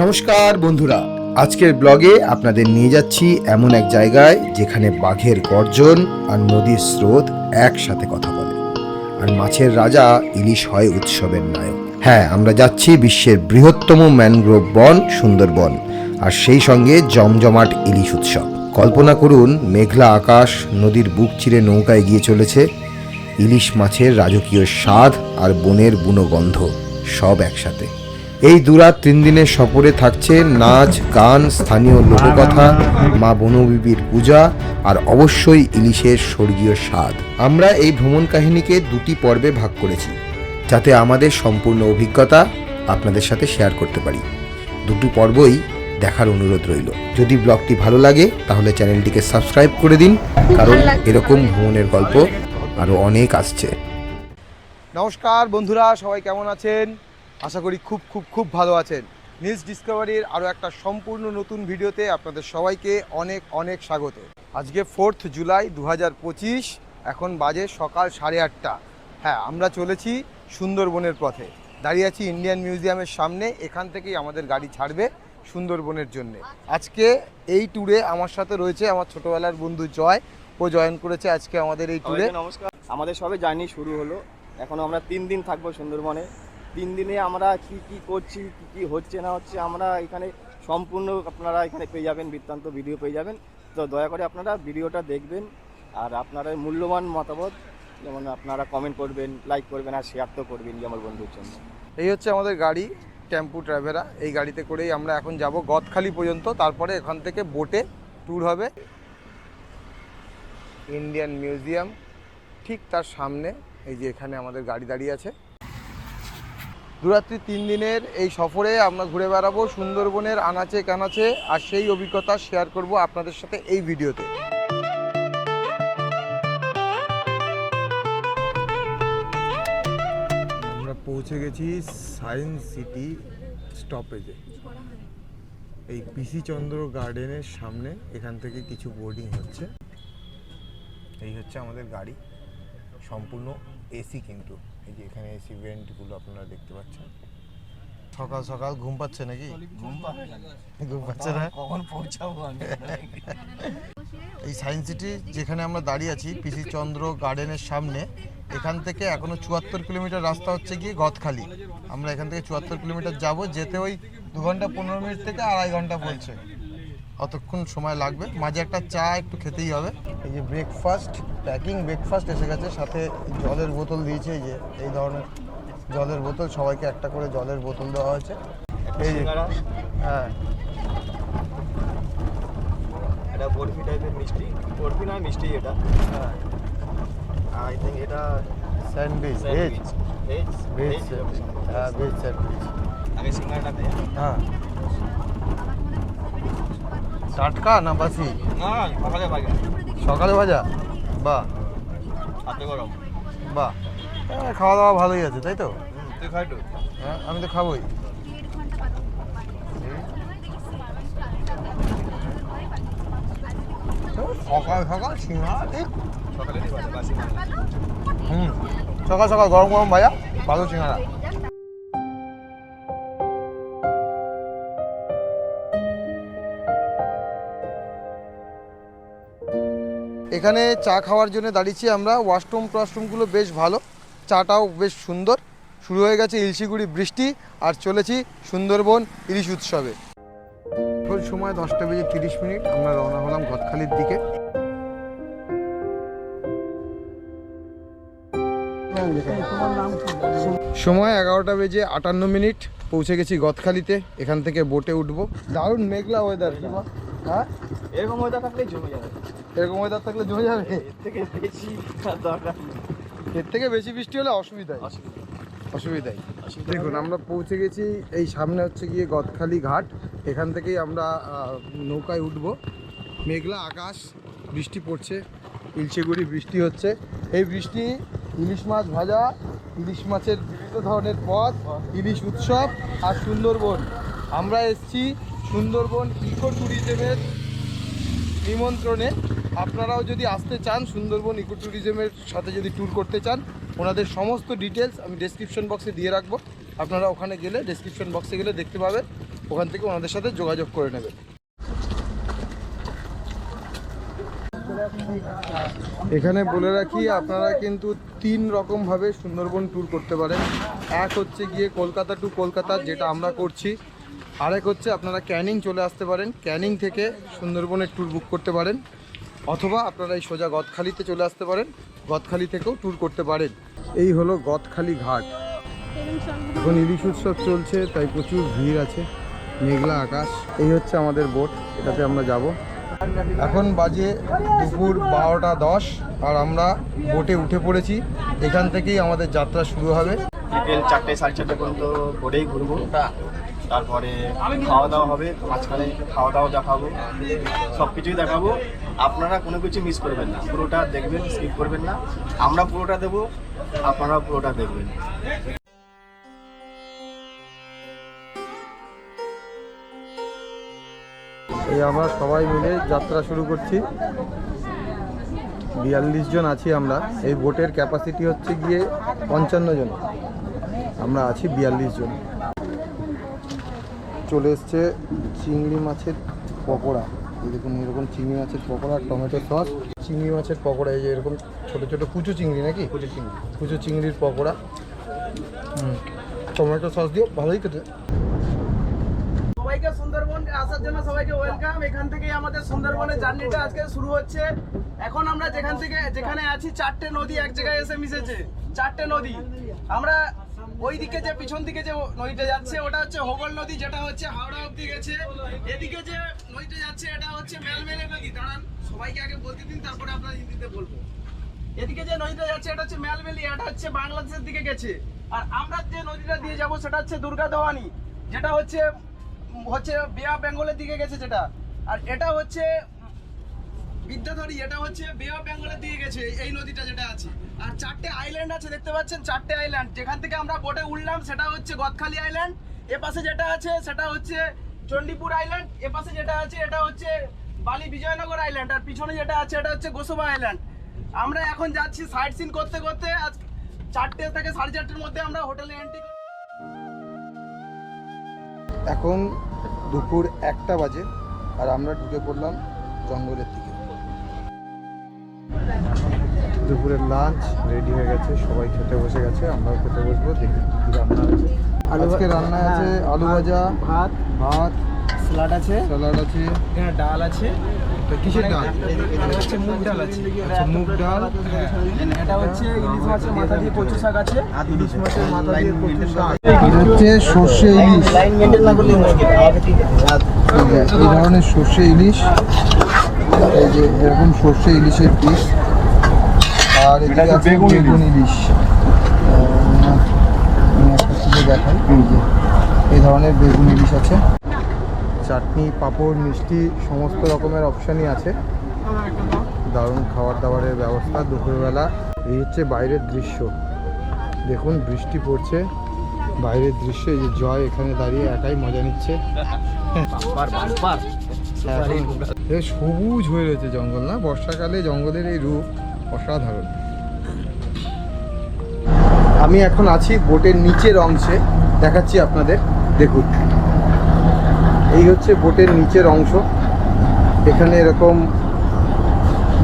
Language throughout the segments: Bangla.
নমস্কার বন্ধুরা। আজকের ব্লগে আপনাদের নিয়ে যাচ্ছি এমন এক জায়গায় যেখানে বাঘের গর্জন আর নদীর স্রোত একসাথে কথা বলে। আর মাছের রাজা ইলিশ হয় উৎসবের নায়ক। হ্যাঁ আমরা যাচ্ছি বিশ্বের বৃহত্তম ম্যানগ্রোভ বন সুন্দরবন, আর সেই সঙ্গে জমজমাট ইলিশ উৎসব। কল্পনা করুন, মেঘলা আকাশ, নদীর বুক চিরে নৌকায় গিয়ে চলেছে। ইলিশ মাছের রাজকীয় স্বাদ আর বনের বুনো গন্ধ সব একসাথে। এই দুরাত তিন দিনের সফরে থাকছে নাচ, গান, স্থানীয় লোককথা, মা বনবিবির পূজা আর অবশ্যই ইলিশের স্বর্গীয় স্বাদ। আমরা এই ভ্রমণ কাহিনীকে দুটি পর্বে ভাগ করেছি, যাতে আমাদের সম্পূর্ণ অভিজ্ঞতা আপনাদের সাথে শেয়ার করতে পারি। দুটি পর্বই দেখার অনুরোধ রইল। যদি ব্লগটি ভালো লাগে, তাহলে চ্যানেলটিকে সাবস্ক্রাইব করে দিন, কারণ এরকম ভ্রমণের গল্প আরও অনেক আসছে। নমস্কার বন্ধুরা, সবাই কেমন আছেন? আশা করি খুব খুব খুব ভালো আছেন। নিউজ ডিসকভারির আরও একটা সম্পূর্ণ নতুন ভিডিওতে আপনাদের সবাইকে অনেক অনেক স্বাগত। আজকে ফোর্থ জুলাই দু হাজার পঁচিশ, এখন বাজে সকাল সাড়ে আটটা। হ্যাঁ আমরা চলেছি সুন্দরবনের পথে। দাঁড়িয়ে আছি ইন্ডিয়ান মিউজিয়ামের সামনে, এখান থেকেই আমাদের গাড়ি ছাড়বে সুন্দরবনের জন্য। আজকে এই ট্যুরে আমার সাথে রয়েছে আমার ছোটবেলার বন্ধু জয়। ও জয়েন করেছে আজকে আমাদের এই ট্যুরে নমস্কার। আমাদের সবে জার্নি শুরু হলো। এখন আমরা তিন দিন থাকব সুন্দরবনে। তিন দিনে আমরা কি কি করছি, কি কি হচ্ছে না হচ্ছে আমরা এখানে সম্পূর্ণ আপনারা এখানে পেয়ে যাবেন, বৃত্তান্ত ভিডিও পেয়ে যাবেন। তো দয়া করে আপনারা ভিডিওটা দেখবেন আর আপনারা মূল্যবান মতামত যেমন আপনারা কমেন্ট করবেন লাইক করবেন আর শেয়ার তো করবেন আমার বন্ধুর জন্য। এই হচ্ছে আমাদের গাড়ি, টেম্পু ট্রাভেরা এই গাড়িতে করেই আমরা এখন যাব গদখালি পর্যন্ত। তারপরে এখান থেকে বোটে ট্যুর হবে। ইন্ডিয়ান মিউজিয়াম ঠিক তার সামনে। এই যে এখানে আমাদের গাড়ি দাঁড়িয়ে আছে। দুরাত্রি তিন দিনের এই সফরে আমরা ঘুরে বেড়াবো, সুন্দরবনের আনাচে কানাচে, আর সেই অভিজ্ঞতা শেয়ার করব আপনাদের সাথে এই ভিডিওতে। আমরা পৌঁছে গেছি সায়েন্স সিটি স্টপেজে। এই পিসি চন্দ্র গার্ডেনের সামনে এখান থেকে কিছু বোর্ডিং হচ্ছে। এই হচ্ছে আমাদের গাড়ি। সম্পূর্ণ এসি কিন্তু। এই যে এখানে এসি ভেন্টগুলো আপনারা দেখতে পাচ্ছেন। সকাল সকাল ঘুম পাচ্ছে নাকি? ঘুম পাচ্ছে না? কখন পৌঁছাবো আমি? এই সায়েন্স সিটি যেখানে আমরা দাঁড়িয়ে আছি পিসি চন্দ্র গার্ডেনের সামনে এখান থেকে এখনও চুয়াত্তর কিলোমিটার রাস্তা হচ্ছে গিয়ে গদখালি। আমরা এখান থেকে চুয়াত্তর কিলোমিটার যাব যেতে ওই দু ঘণ্টা পনেরো মিনিট থেকে আড়াই ঘণ্টা বলছে। অতক্ষণ সময় লাগবে। মাঝে একটা চা একটু খেতেই হবে। এই যে ব্রেকফাস্ট প্যাকিং ব্রেকফাস্ট এসে গেছে। সাথে জলের বোতল দিয়েছে। এই যে এই ধরনের জলের বোতল সবাইকে একটা করে জলের বোতল দেওয়া হয়েছে। এই যে হ্যাঁ। এটা বরফি টাইপের মিষ্টি। বরফি নয় মিষ্টি এটা। হ্যাঁ। আই থিঙ্ক এটা স্যান্ডউইচ ভেজ ভেজ ভেজ হ্যাঁ ভেজ স্যান্ডউইচ আগে সিঙ্গারাটা হ্যাঁ। টাটকা না বাসি? না সকালে বাগে সকালে ভাজা? বাহ। হাতে গরম। বাহ। হ্যাঁ, খাওয়া দাওয়া ভালোই আছে তাই তো? তুই খাই তো? হ্যাঁ আমি তো খাবোই। সকাল সকাল সিঙ্গাড়া ঠিক সকালে হুম সকাল সকাল গরম গরম ভাজা ভালো সিঙ্গাড়া এখানে চা খাওয়ার জন্য দাঁড়িয়েছি আমরা। ওয়াশরুম টশরুমগুলো বেশ ভালো। চাটাও বেশ সুন্দর। শুরু হয়ে গেছে ইলশিগুড়ি বৃষ্টি আর চলেছি সুন্দরবন ইলিশ উৎসবে। সময় দশটা বেজে তিরিশ মিনিট আমরা রওনা হলাম গদখালির দিকে। সময় এগারোটা বেজে আটান্ন মিনিট পৌঁছে গেছি গদখালিতে এখান থেকে বোটে উঠবো। দারুণ মেঘলা ওয়েদার হ্যাঁ? এরকম ওয়েদার থাকলেই জমে যাবে। এরকম ওয়েদার থাকলে জমে যাবে? এর থেকে বেশি দরকার এর থেকে বেশি বৃষ্টি হলে অসুবিধায় অসুবিধা। অসুবিধায় দেখুন আমরা পৌঁছে গেছি এই সামনে হচ্ছে গিয়ে গদখালি ঘাট। এখান থেকেই আমরা নৌকায় উঠবো। মেঘলা আকাশ বৃষ্টি পড়ছে ইলশেগুড়ি বৃষ্টি হচ্ছে। এই বৃষ্টি ইলিশ মাছ ভাজা ইলিশ মাছের বিভিন্ন ধরনের পদ ইলিশ উৎসব আর সুন্দরবন। আমরা এসছি সুন্দরবন ইকো ট্যুরিজমের নিমন্ত্রণে। আপনারাও যদি আসতে চান সুন্দরবন ইকো ট্যুরিজমের সাথে যদি ট্যুর করতে চান, ওনাদের সমস্ত ডিটেলস আমি ডেসক্রিপশন বক্সে দিয়ে রাখব। আপনারা ওখানে গেলে ডেসক্রিপশন বক্সে গেলে দেখতে পাবেন। ওখান থেকে ওনাদের সাথে যোগাযোগ করে নেবেন। এখানে বলে রাখি, আপনারা কিন্তু তিন রকমভাবে সুন্দরবন ট্যুর করতে পারেন। এক হচ্ছে গিয়ে কলকাতা টু কলকাতা, যেটা আমরা করছি। আরেক হচ্ছে আপনারা ক্যানিং চলে আসতে পারেন। ক্যানিং থেকে সুন্দরবনের ট্যুর বুক করতে পারেন। অথবা আপনারা এই সোজা গদখালিতে চলে আসতে পারেন, গদখালি থেকেও ট্যুর করতে পারেন। এই হলো গদখালি ঘাট। এখন ইলিশ উৎসব চলছে, তাই প্রচুর ভিড় আছে, মেঘলা আকাশ। এই হচ্ছে আমাদের বোট এটাতে আমরা যাব। এখন বাজে দুপুর বারোটা দশ, আর আমরা বোটে উঠে পড়েছি। এখান থেকেই আমাদের যাত্রা শুরু হবে। বিকেল চারটে, সাড়ে চারটে পর্যন্ত বোটেই ঘুরবো। তারপরে খাওয়া দাওয়া হবে মাঝখানে খাওয়া দাওয়া দেখাবো, সব কিছুই দেখাবো। আপনারা কোনো কিছু মিস করবেন না। পুরোটা দেখবেন স্কিপ করবেন না। আমরা পুরোটা দেবো আপনারা পুরোটা দেখবেন। এই আমরা সবাই মিলে যাত্রা শুরু করছি। বিয়াল্লিশ জন আছি আমরা। এই বোটের ক্যাপাসিটি হচ্ছে গিয়ে পঞ্চান্ন জন। আমরা আছি বিয়াল্লিশ জন। চলে এসছে চিংড়ি মাছের পকোড়া। এই দেখুন এরকম চিংড়ি মাছের পকোড়া টমেটো সস। চিংড়ি মাছের পকোড়া এই যে এরকম ছোটো ছোটো কুচু চিংড়ি নাকি? কুচু চিংড়ি। কুচু চিংড়ির পকোড়া। হুম টমেটো সস দিও ভালোই খেতে। সবাইকে সুন্দরবন আসার জন্য সবাইকে ওয়েলকাম। এখান থেকে আমাদের সুন্দরবনের জার্নিটা আজকে শুরু হচ্ছে। এখন আমরা যেখান থেকে যেখানে আছি চারটে নদী এক জায়গায় এসে মিশেছে। চারটে নদী। আমরা ওই দিকে যে পিছন দিকে যে নদীটা যাচ্ছে, ওটা হচ্ছে হোগল নদী, যেটা হচ্ছে হাওড়া অব্দি গেছে। এদিকে যে নদীটা যাচ্ছে, এটা হচ্ছে মেলমেলে নদী। দাঁড়ান, সবাইকে আগে বলতে দিন, তারপরে আপনার হিন্দিতে বলব। এদিকে যে নদীটা যাচ্ছে, এটা হচ্ছে ম্যালবেলি এটা হচ্ছে বাংলাদেশের দিকে গেছে। আর আমরা যে নদীটা দিয়ে যাব, সেটা হচ্ছে দুর্গা দোয়ানি, যেটা হচ্ছে হচ্ছে বে অফ বেঙ্গলের দিকে গেছে যেটা। আর এটা হচ্ছে বিদ্যাধরী, এটা হচ্ছে বে অফ বেঙ্গলের দিকে গেছে, এই নদীটা যেটা আছে। আর চারটে আইল্যান্ড আছে, দেখতে পাচ্ছেন? চারটে আইল্যান্ড যেখান থেকে আমরা বোটে উঠলাম, সেটা হচ্ছে গদখালি আইল্যান্ড এ পাশে যেটা আছে, সেটা হচ্ছে চণ্ডীপুর আইল্যান্ড এ পাশে যেটা আছে, এটা হচ্ছে বালি বিজয়নগর আইল্যান্ড আর পিছনে যেটা আছে, এটা হচ্ছে গোসবা আইল্যান্ড আমরা এখন যাচ্ছি সাইট সিন করতে করতে, আজ চারটে থেকে সাড়ে চারটের মধ্যে আমরা হোটেলে এন্ট্রি এখন দুপুর একটা বাজে, আর আমরা ঢুকে পড়লাম জঙ্গলের দিকে। দুপুরের লাঞ্চ রেডি হয়ে গেছে সবাই খেতে বসে গেছে আমরাও খেতে বসবো দেখি কি রান্না আছে আজকে রান্না আছে আলু ভাজা ভাত ভাত স্যালাড আছে স্যালাড আছে। এখানে ডাল আছে। এটা কিসের ডাল? এখানে হচ্ছে মুগ ডাল আছে। আচ্ছা মুগ ডাল। এটা হচ্ছে ইলিশ মাছের মাথা দিয়ে কচু শাক আছে। ইলিশ মাছের মাথা দিয়ে কচু শাক হচ্ছে সর্ষে ইলিশ। লাইন মেনটেন না করলে মুশকিল এই ধরনের সর্ষে ইলিশ। এই যে এরকম সর্ষে ইলিশের পিস আর আছে বেগুন ইলিশ দেখাই। এই ধরনের বেগুন ইলিশ আছে। চাটনি পাঁপড় মিষ্টি সমস্ত রকমের অপশানই আছে। দারুণ খাবার দাবারের ব্যবস্থা দুপুরবেলা। এই হচ্ছে বাইরের দৃশ্য। দেখুন বৃষ্টি পড়ছে। বাইরের দৃশ্য এই যে জয় এখানে দাঁড়িয়ে একাই মজা নিচ্ছে। সবুজ হয়ে রয়েছে জঙ্গল না? বর্ষাকালে জঙ্গলের এই রূপ অসাধারণ। আমি এখন আছি বোটের নিচের অংশে। দেখাচ্ছি আপনাদের। দেখুন। এই হচ্ছে বোটের নিচের অংশ। এখানে এরকম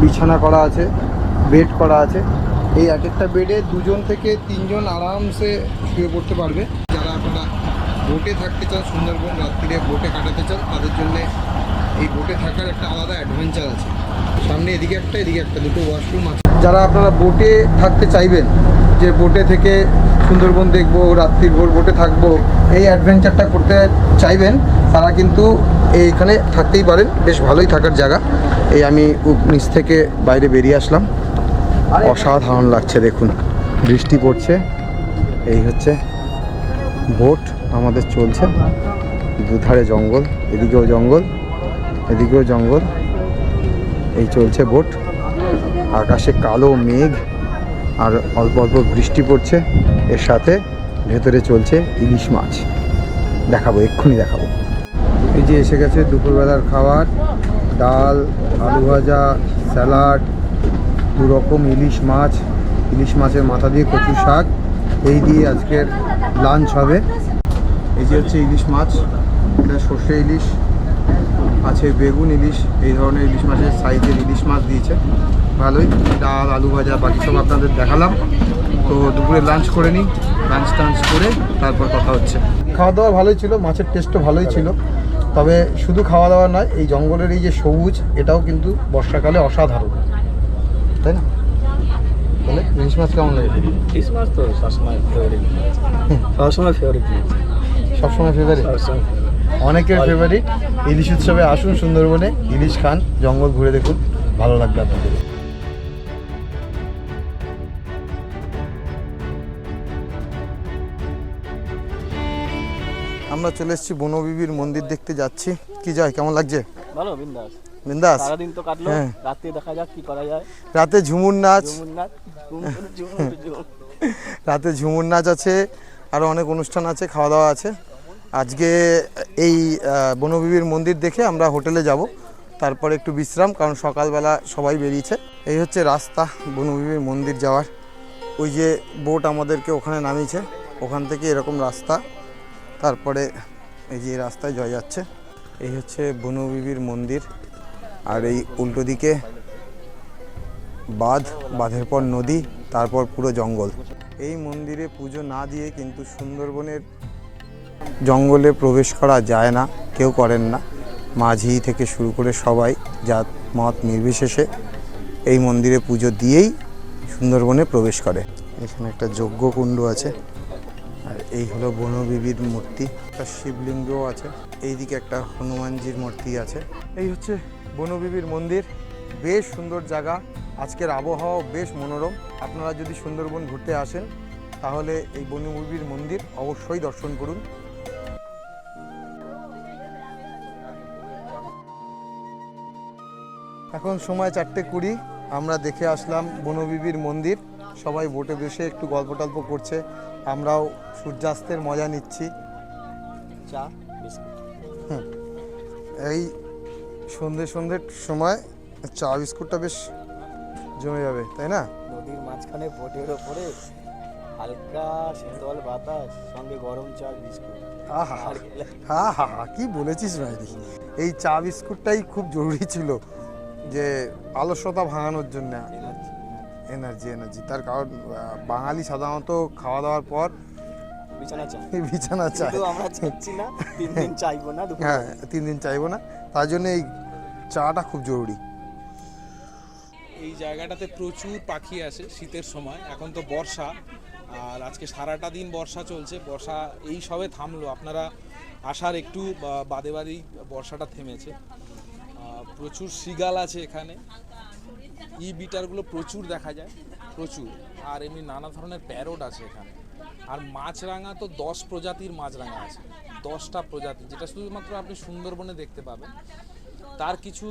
বিছানা করা আছে, বেড করা আছে। এই এক একটা বেডে দুজন থেকে তিনজন আরামসে শুয়ে পড়তে পারবে। যারা আপনারা বোটে থাকতে চান, সুন্দরবন রাত্রিরে বোটে কাটাতে চান, তাদের জন্য এই বোটে থাকার একটা আলাদা অ্যাডভেঞ্চার আছে। সামনে এদিকে একটা এদিকে একটা, দুটো ওয়াশরুম আছে। যারা আপনারা বোটে থাকতে চাইবেন, যে বোটে থেকে সুন্দরবন দেখব, রাত্রির ভোর বোটে থাকব, এই অ্যাডভেঞ্চারটা করতে চাইবেন, তারা কিন্তু এইখানে থাকতেই পারেন। বেশ ভালোই থাকার জায়গা। এই আমি নিচ থেকে বাইরে বেরিয়ে আসলাম। অসাধারণ লাগছে দেখুন। বৃষ্টি পড়ছে। এই হচ্ছে বোট আমাদের চলছে। দুধারে জঙ্গল, এদিকেও জঙ্গল। এদিকেও জঙ্গল। এই চলছে বোট। আকাশে কালো মেঘ আর অল্প অল্প বৃষ্টি পড়ছে। এর সাথে ভেতরে চলছে ইলিশ মাছ। দেখাবো, এক্ষুনি দেখাবো। এই যে এসে গেছে দুপুরবেলার খাবার। ডাল, আলু ভাজা, স্যালাড, দু রকম ইলিশ মাছ। ইলিশ মাছের মাথা দিয়ে কচু শাক। এই দিয়ে আজকের লাঞ্চ হবে। এই যে হচ্ছে ইলিশ মাছ। এটা সর্ষে ইলিশ। আছে বেগুন ইলিশ এই ধরনের ইলিশ মাছের সাইজের ইলিশ মাছ দিয়েছে। ভালোই ডাল আলু ভাজা বাকি সব আপনাদের দেখালাম। তো দুপুরে লাঞ্চ করে নিই লাঞ্চ টাঞ্চ করে তারপর কথা হচ্ছে। খাওয়া দাওয়া ভালোই ছিল মাছের টেস্টও ভালোই ছিল। তবে শুধু খাওয়া দাওয়া নয় এই জঙ্গলের এই যে সবুজ এটাও কিন্তু বর্ষাকালে অসাধারণ। তাই না? তাহলে ইলিশ মাছ কেমন লাগে ক্রিসমাস তো সবসময় ফেভারিট সবসময় ফেভারিট সবসময় ফেভারিট অনেকের ফেভারিট ইলিশ উৎসবে আসুন সুন্দরবনে। ইলিশ খান জঙ্গল ঘুরে দেখুন ভালো লাগবে আপনাদের। আমরা চলে এসেছি বনবিবির মন্দির দেখতে যাচ্ছি। কি যায় কেমন লাগছে? ভালো বিন্দাস। বিন্দাস? সারাদিন তো কাটলো হ্যাঁ। রাত্রে দেখা যাক কি করা যায়। রাতে ঝুমুর নাচ। রাতে ঝুমুর নাচ আছে আরও অনেক অনুষ্ঠান আছে খাওয়া দাওয়া আছে। আজকে এই বনবিবির মন্দির দেখে আমরা হোটেলে যাব। তারপরে একটু বিশ্রাম, কারণ সকালবেলা সবাই বেরিয়েছে। এই হচ্ছে রাস্তা বনবিবির মন্দির যাওয়ার। ওই যে বোট আমাদেরকে ওখানে নামিয়েছে। ওখান থেকে এরকম রাস্তা। তারপরে এই যে রাস্তায় জয় যাচ্ছে। এই হচ্ছে বনবিবির মন্দির। আর এই উল্টো দিকে বাঁধ, বাঁধের পর নদী, তারপর পুরো জঙ্গল। এই মন্দিরে পুজো না দিয়ে কিন্তু সুন্দরবনের জঙ্গলে প্রবেশ করা যায় না, কেউ করেন না। মাঝি থেকে শুরু করে সবাই জাত, মত নির্বিশেষে এই মন্দিরে পুজো দিয়েই সুন্দরবনে প্রবেশ করে। এখানে একটা যজ্ঞ কুণ্ড আছে, আর এই হলো বনবিবির মূর্তি, একটা শিবলিঙ্গও আছে। এইদিকে একটা হনুমানজির মূর্তি আছে। এই হচ্ছে বনবিবির মন্দির, বেশ সুন্দর জায়গা। আজকের আবহাওয়া বেশ মনোরম। আপনারা যদি সুন্দরবন ঘুরতে আসেন, তাহলে এই বনবিবির মন্দির অবশ্যই দর্শন করুন। এখন সময় চারটে কুড়ি আমরা দেখে আসলাম বনবিবির মন্দির। সবাই বোটে বসে একটু গল্প টল্প করছে। আমরাও সূর্যাস্তের মজা নিচ্ছি। চা বিস্কুট। এই সন্ধে সন্ধ্যের সময় চা বিস্কুটটা বেশ জমে যাবে তাই না? নদীর মাঝখানে বোটের ওপরে হালকা শীতল বাতাস সঙ্গে গরম চা বিস্কুট। আহা হা হা হা কি বলেছিস ভাইরি এই চা বিস্কুটটাই খুব জরুরি ছিল। যে আলস্যতা ভাঙানোর জন্য। এনার্জি এনার্জি তার কারণ বাঙালি সাধারণত খাওয়া দাওয়ার পর বিছানা চা বিছানা চায়। আমরা চাচ্ছি না তিন দিন চাইব না হ্যাঁ তিন দিন চাইব না। তার জন্য এই চাটা খুব জরুরি। এই জায়গাটাতে প্রচুর পাখি আসে শীতের সময়। এখন তো বর্ষা আর আজকে সারাটা দিন বর্ষা চলছে। বর্ষা এই সবে থামলো। আপনারা আসার একটু বাদে বাদেই বর্ষাটা থেমেছে। প্রচুর সিগাল আছে এখানে। ই বিটারগুলো প্রচুর দেখা যায়, প্রচুর। আর এমনি নানা ধরনের প্যারোট আছে এখানে। আর মাছরাঙা তো দশ প্রজাতির মাছরাঙা আছে। দশটা প্রজাতি, যেটা শুধুমাত্র আপনি সুন্দরবনে দেখতে পাবেন। তার কিছু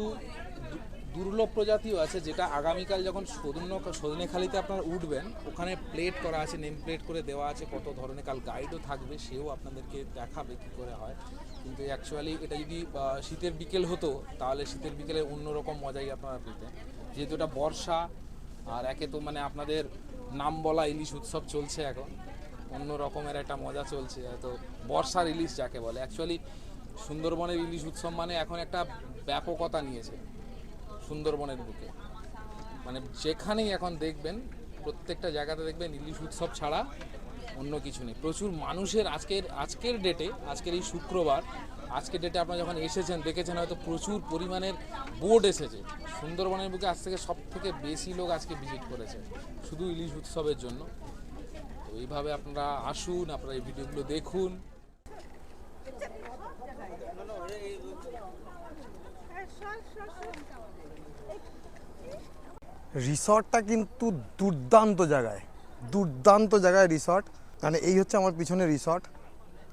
দুর্লভ প্রজাতিও আছে, যেটা আগামীকাল যখন সদন্য, সদনেখালিতে আপনারা উঠবেন, ওখানে প্লেট করা আছে নেম প্লেট করে দেওয়া আছে, কত ধরনের, কাল গাইডও থাকবে, সেও আপনাদেরকে দেখাবে কী করে হয়। কিন্তু অ্যাকচুয়ালি এটা যদি শীতের বিকেল হতো, তাহলে শীতের বিকেলে অন্যরকম মজাই আপনারা পেতেন। যেহেতু এটা বর্ষা, আর একে তো মানে আপনাদের নাম বলা ইলিশ উৎসব চলছে এখন। অন্য রকমের একটা মজা চলছে তো বর্ষার ইলিশ যাকে বলে। অ্যাকচুয়ালি সুন্দরবনের ইলিশ উৎসব মানে এখন একটা ব্যাপকতা নিয়েছে সুন্দরবনের বুকে। মানে যেখানেই এখন দেখবেন, প্রত্যেকটা জায়গাতে দেখবেন ইলিশ উৎসব ছাড়া অন্য কিছু নেই। প্রচুর মানুষের আজকের আজকের ডেটে আজকের এই শুক্রবার, আজকের ডেটে আপনারা যখন এসেছেন, দেখেছেন হয়তো প্রচুর পরিমাণের বোট এসেছে। সুন্দরবনের বুকে আজ থেকে সব থেকে বেশি লোক আজকে ভিজিট করেছে, শুধু ইলিশ উৎসবের জন্য। তো এইভাবে আপনারা আসুন, আপনারা এই ভিডিওগুলো দেখুন। রিসর্টটা কিন্তু দুর্দান্ত জায়গায় দুর্দান্ত জায়গায় রিসর্ট। মানে এই হচ্ছে আমার পিছনে রিসর্ট,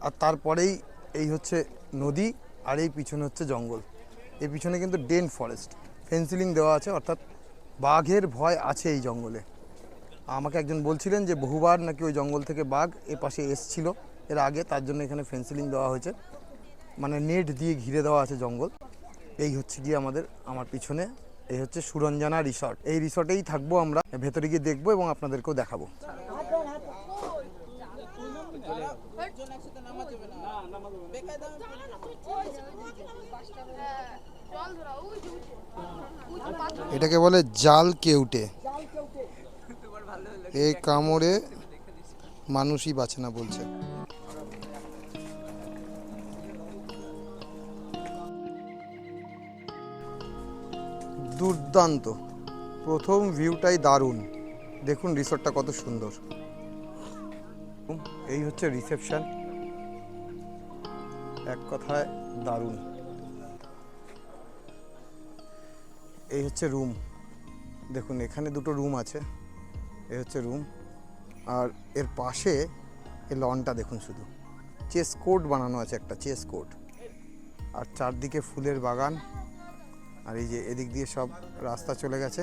আর তারপরেই এই হচ্ছে নদী, আর এই পিছনে হচ্ছে জঙ্গল। এই পিছনে কিন্তু ডেন ফরেস্ট, ফেন্সিলিং দেওয়া আছে, অর্থাৎ বাঘের ভয় আছে এই জঙ্গলে। আমাকে একজন বলছিলেন যে বহুবার নাকি ওই জঙ্গল থেকে বাঘ এ পাশে এসছিল এর আগে তার জন্য এখানে ফেন্সিলিং দেওয়া হয়েছে মানে নেট দিয়ে ঘিরে দেওয়া আছে জঙ্গল এই হচ্ছে গিয়ে আমাদের আমার পিছনে এই হচ্ছে সুরঞ্জনা রিসর্ট এই রিসর্টেই থাকব আমরা ভেতরে গিয়ে দেখব এবং আপনাদেরকেও দেখাবো এটাকে বলে জাল কেউটে এই কামড়ে মানুষই বাঁচে না বলছে। দুর্দান্ত। প্রথম ভিউটাই দারুণ। দেখুন রিসর্টটা কত সুন্দর। এই হচ্ছে রিসেপশন এক কথায় দারুণ। এই হচ্ছে রুম দেখুন, এখানে দুটো রুম আছে। এই হচ্ছে রুম আর এর পাশে এই লনটা দেখুন শুধু। চেস কোর্ট বানানো আছে একটা চেস কোর্ট আর চারদিকে ফুলের বাগান আর এই যে এদিক দিয়ে সব রাস্তা চলে গেছে।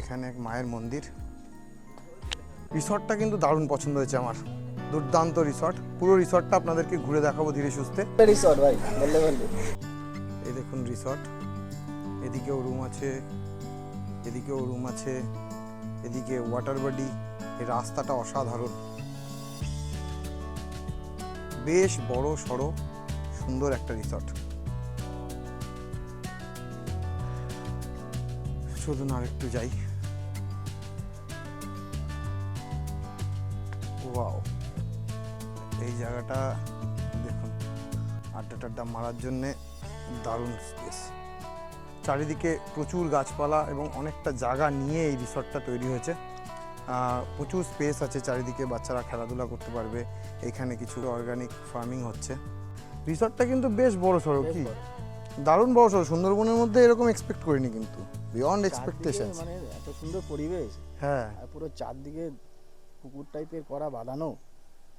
এখানে এক মায়ের মন্দির। রিসর্টটা কিন্তু দারুণ পছন্দ হয়েছে আমার। দুর্দান্ত রিসর্ট। পুরো রিসর্টটা আপনাদেরকে ঘুরে দেখাবো ধীরে সুস্থে। রিসর্ট ভাই এই দেখুন রিসর্ট। এদিকেও রুম আছে এদিকেও রুম আছে। এদিকে ওয়াটার বডি রাস্তাটা অসাধারণ। বেশ বড়, সড়ো, সুন্দর একটা রিসর্ট চলুন আর একটু যাই। ওয়াও, এই জায়গাটা দেখুন আড্ডা টাড্ডা মারার জন্যে দারুণ চারিদিকে প্রচুর গাছপালা এবং অনেকটা জায়গা নিয়ে এই রিসর্টটা তৈরি হয়েছে। প্রচুর স্পেস আছে চারিদিকে বাচ্চারা খেলাধুলা করতে পারবে। এখানে কিছু অর্গানিক ফার্মিং হচ্ছে। রিসর্টটা কিন্তু বেশ বড় সড়ো কি? দারুণ বড় সড়ো। সুন্দরবনের মধ্যে এরকম এক্সপেক্ট করিনি কিন্তু। বিয়ন্ড এক্সপেকটেশন মানে এত সুন্দর পরিবেশ। হ্যাঁ। আর পুরো চারদিকে পুকুর টাইপের করা বাঁধানো।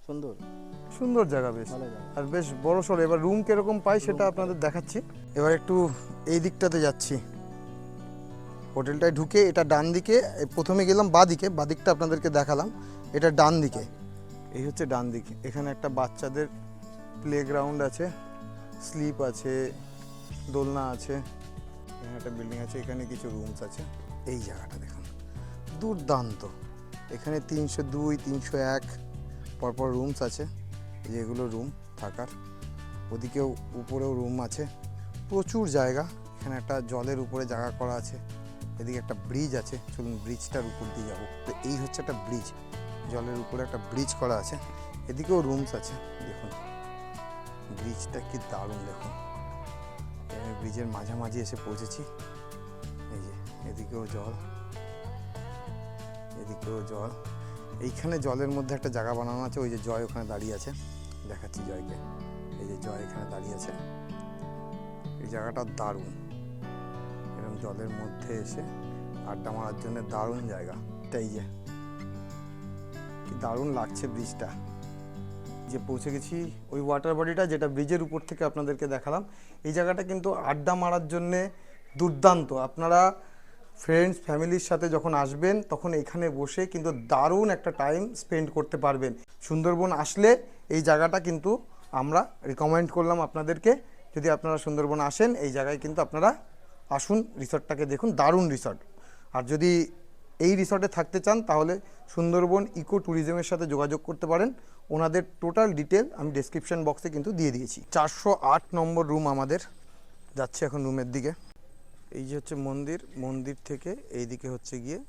সুন্দর। সুন্দর জায়গা বেশ। আর বেশ বড় সড়ো। এবার রুম কীরকম পাই সেটা আপনাদের দেখাচ্ছি। এবার একটু এই দিকটাতে যাচ্ছি। হোটেলটায় ঢুকে এটা ডান দিকে প্রথমে গেলাম বা দিকে বা দিকটা আপনাদেরকে দেখালাম। এটা ডান দিকে। এই হচ্ছে ডান দিক। এখানে একটা বাচ্চাদের প্লে গ্রাউন্ড আছে স্লিপ আছে দোলনা আছে এখানে একটা বিল্ডিং আছে এখানে কিছু রুমস আছে। এই জায়গাটা দেখুন। দুর্দান্ত। এখানে তিনশো দুই তিনশো এক পরপর রুমস আছে, যেগুলো রুম থাকার। ওদিকেও উপরেও রুম আছে। প্রচুর জায়গা, এখানে একটা জলের উপরে জায়গা করা আছে। এদিকে একটা ব্রিজ আছে, চলুন ব্রিজটার উপর দিয়ে যাব। তো এই হচ্ছে একটা ব্রিজ জলের উপরে একটা ব্রিজ করা আছে। এদিকেও রুমস আছে, দেখুন। ব্রিজটা কি দারুণ, দেখুন। ব্রিজের মাঝামাঝি এসে পৌঁছেছি। এই যে, এদিকেও জল। এদিকেও জল। এইখানে জলের মধ্যে একটা জায়গা বানানো আছে, ওই যে জয় ওখানে দাঁড়িয়ে আছে। দেখাচ্ছি জয়কে। এই যে জয় এখানে দাঁড়িয়ে আছে। এই জায়গাটা দারুণ। এরকম জলের মধ্যে এসে আড্ডা মারার জন্য দারুণ জায়গা। তাই যে, কি দারুণ লাগছে ব্রিজটা। যে পৌঁছে গেছি ওই ওয়াটার বডিটা যেটা ব্রিজের উপর থেকে আপনাদেরকে দেখালাম। এই জায়গাটা কিন্তু আড্ডা মারার জন্যে দুর্দান্ত। আপনারা ফ্রেন্ডস ফ্যামিলির সাথে যখন আসবেন, তখন এখানে বসে কিন্তু দারুণ একটা টাইম স্পেন্ড করতে পারবেন। সুন্দরবন আসলে এই জায়গাটা কিন্তু আমরা রিকমেন্ড করলাম আপনাদেরকে। যদি আপনারা সুন্দরবন আসেন, এই জায়গায় কিন্তু আপনারা আসুন রিসর্টটাকে দেখুন, দারুণ রিসর্ট আর যদি এই রিসর্টে থাকতে চান, তাহলে সুন্দরবন ইকো ট্যুরিজমের সাথে যোগাযোগ করতে পারেন। ওনাদের টোটাল ডিটেল আমি ডেসক্রিপশন বক্সে কিন্তু দিয়ে দিয়েছি। চারশো আট নম্বর রুম আমাদের। যাচ্ছে এখন রুমের দিকে। এই যে হচ্ছে মন্দির মন্দির থেকে এই দিকে হচ্ছে গিয়ে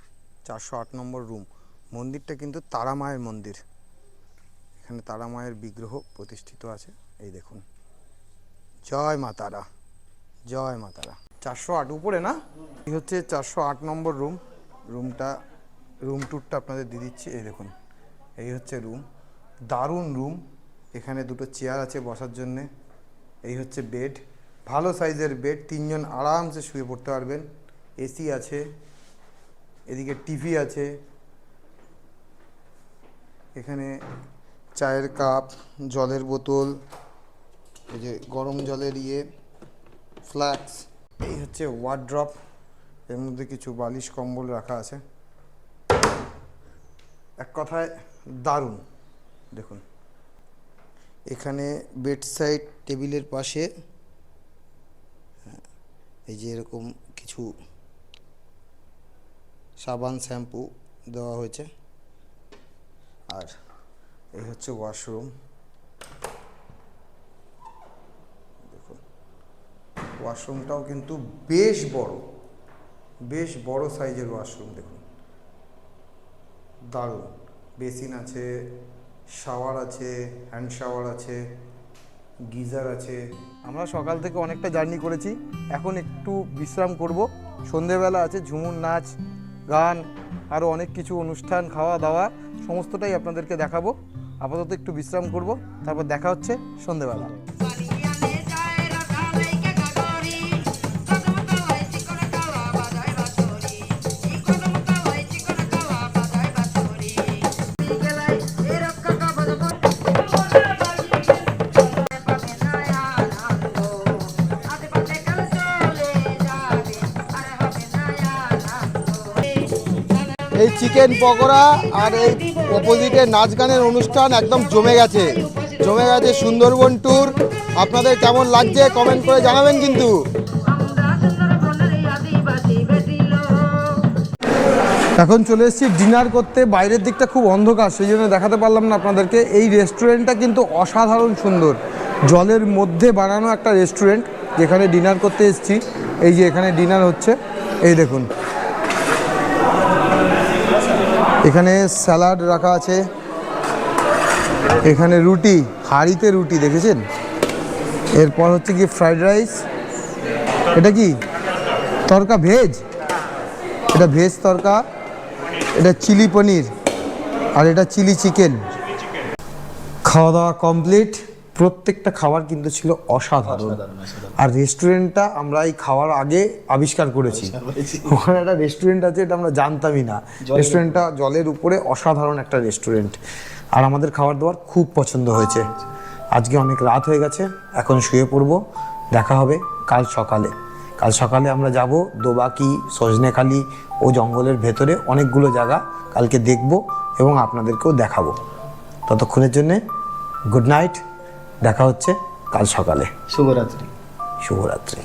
চারশো আট নম্বর রুম মন্দিরটা কিন্তু তারা মায়ের মন্দির। এখানে তারা মায়ের বিগ্রহ প্রতিষ্ঠিত আছে। এই দেখুন। জয় মা তারা। জয় মা তারা। চারশো আট, উপরে না? এই হচ্ছে চারশো আট নম্বর রুম রুমটা রুম ট্যুরটা আপনাদের দিয়ে দিচ্ছি। এই দেখুন। এই হচ্ছে রুম দারুণ রুম এখানে দুটো চেয়ার আছে বসার জন্যে। এই হচ্ছে বেড ভালো সাইজের বেড, তিনজন আরামসে শুয়ে পড়তে পারবেন। এসি আছে, এদিকে টিভি আছে, এখানে চায়ের কাপ, জলের বোতল, এই যে গরম জলের ইয়ে ফ্ল্যাক্স। এই হচ্ছে ওয়ার্ড্রপ, এর মধ্যে কিছু বালিশ, কম্বল রাখা আছে। এক কথায় দারুণ, দেখুন। এখানে বেড সাইড, টেবিলের পাশে এই যে এরকম কিছু সাবান শ্যাম্পু দেওয়া হয়েছে। আর এই হচ্ছে ওয়াশরুম। দেখুন, ওয়াশরুমটাও কিন্তু বেশ বড় বেশ বড় সাইজের ওয়াশরুম, দেখুন। দারুণ। বেসিন আছে, শাওয়ার আছে, হ্যান্ড শাওয়ার আছে। গিজার আছে। আমরা সকাল থেকে অনেকটা জার্নি করেছি। এখন একটু বিশ্রাম করব। সন্ধেবেলা আছে, ঝুমুর নাচ, গান আরও অনেক কিছু অনুষ্ঠান, খাওয়া দাওয়া, সমস্তটাই আপনাদেরকে দেখাবো। আপাতত একটু বিশ্রাম করব, তারপর দেখা হচ্ছে সন্ধেবেলা। চিকেন পকোড়া আর এই অপোজিটে নাচ গানের অনুষ্ঠান একদম জমে গেছে। জমে গেছে সুন্দরবন ট্যুর আপনাদের কেমন লাগছে কমেন্ট করে জানাবেন কিন্তু। এখন চলে এসেছি ডিনার করতে। বাইরের দিকটা খুব অন্ধকার, সেই জন্য দেখাতে পারলাম না আপনাদেরকে। এই রেস্টুরেন্টটা কিন্তু অসাধারণ সুন্দর। জলের মধ্যে বানানো একটা রেস্টুরেন্ট যেখানে ডিনার করতে এসেছি। এই যে এখানে ডিনার হচ্ছে। এই দেখুন। এখানে স্যালাড রাখা আছে। এখানে রুটি, হাড়িতে রুটি, দেখেছেন? এরপর হচ্ছে কি ফ্রাইড রাইস। এটা কি? তরকা ভেজ? এটা ভেজ তরকা। এটা চিলি পনির। আর এটা চিলি চিকেন। খাওয়া দাওয়া কমপ্লিট। প্রত্যেকটা খাবার কিন্তু ছিল অসাধারণ। আর রেস্টুরেন্টটা আমরা এই খাওয়ার আগে আবিষ্কার করেছি। ওখানে একটা রেস্টুরেন্ট আছে এটা আমরা জানতামই না। রেস্টুরেন্টটা জলের উপরে অসাধারণ একটা রেস্টুরেন্ট আর আমাদের খাবার দাবার খুব পছন্দ হয়েছে। আজকে অনেক রাত হয়ে গেছে এখন শুয়ে পড়ব। দেখা হবে কাল সকালে। কাল সকালে আমরা যাব দোবাকি সজনেখালি ও জঙ্গলের ভেতরে অনেকগুলো জায়গা কালকে দেখব এবং আপনাদেরকেও দেখাবো। ততক্ষণের জন্যে গুড নাইট দেখা হচ্ছে কাল সকালে। শুভরাত্রি। শুভরাত্রি।